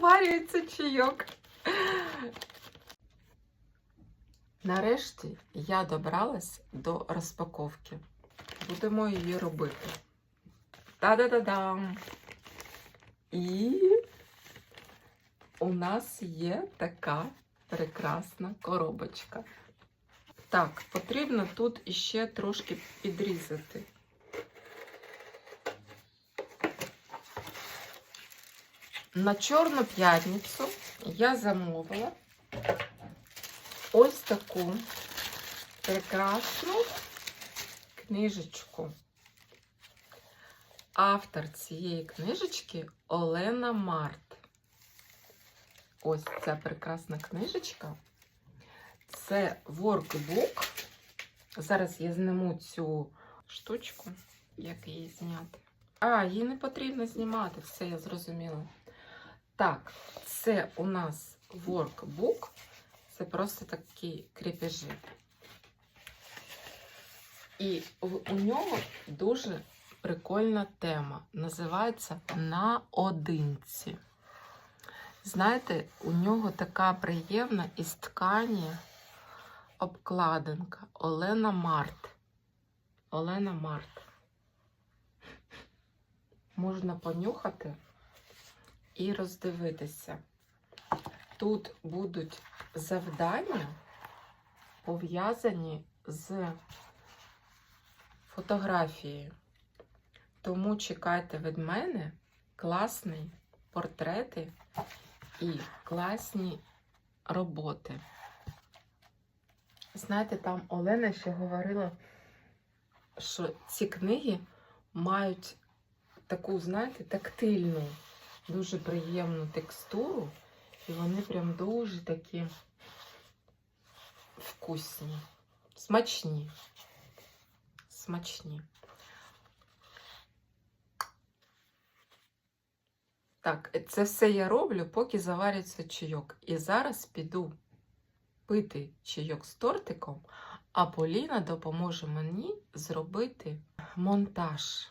заварюється чайок. Нарешті я добралась до розпаковки. Будемо її робити. Та-да-да-дам! І у нас є така прекрасна коробочка. Так, потрібно тут іще трошки підрізати. На Чорну п'ятницю я замовила ось таку прекрасну книжечку. Автор цієї книжечки Олена Март. Ось ця прекрасна книжечка. Це воркбук. Зараз я зниму цю штучку, як її зняти. А, її не потрібно знімати, все я зрозуміла. Так, це у нас воркбук. Це просто такі кріпежі. І у нього дуже прикольна тема. Називається Наодинці. Знаєте, у нього така приємна із ткані обкладинка Олена Март. Олена Март. Можна понюхати і роздивитися. Тут будуть завдання пов'язані з фотографією. Тому чекайте від мене класні портрети і класні роботи. Знаєте, там Олена ще говорила, що ці книги мають таку, знаєте, тактильну, дуже приємну текстуру, і вони прям дуже такі вкусні, смачні. Смачні. Так, це все я роблю, поки заварюється чайок. І зараз піду пити чайок з тортиком, а Поліна допоможе мені зробити монтаж.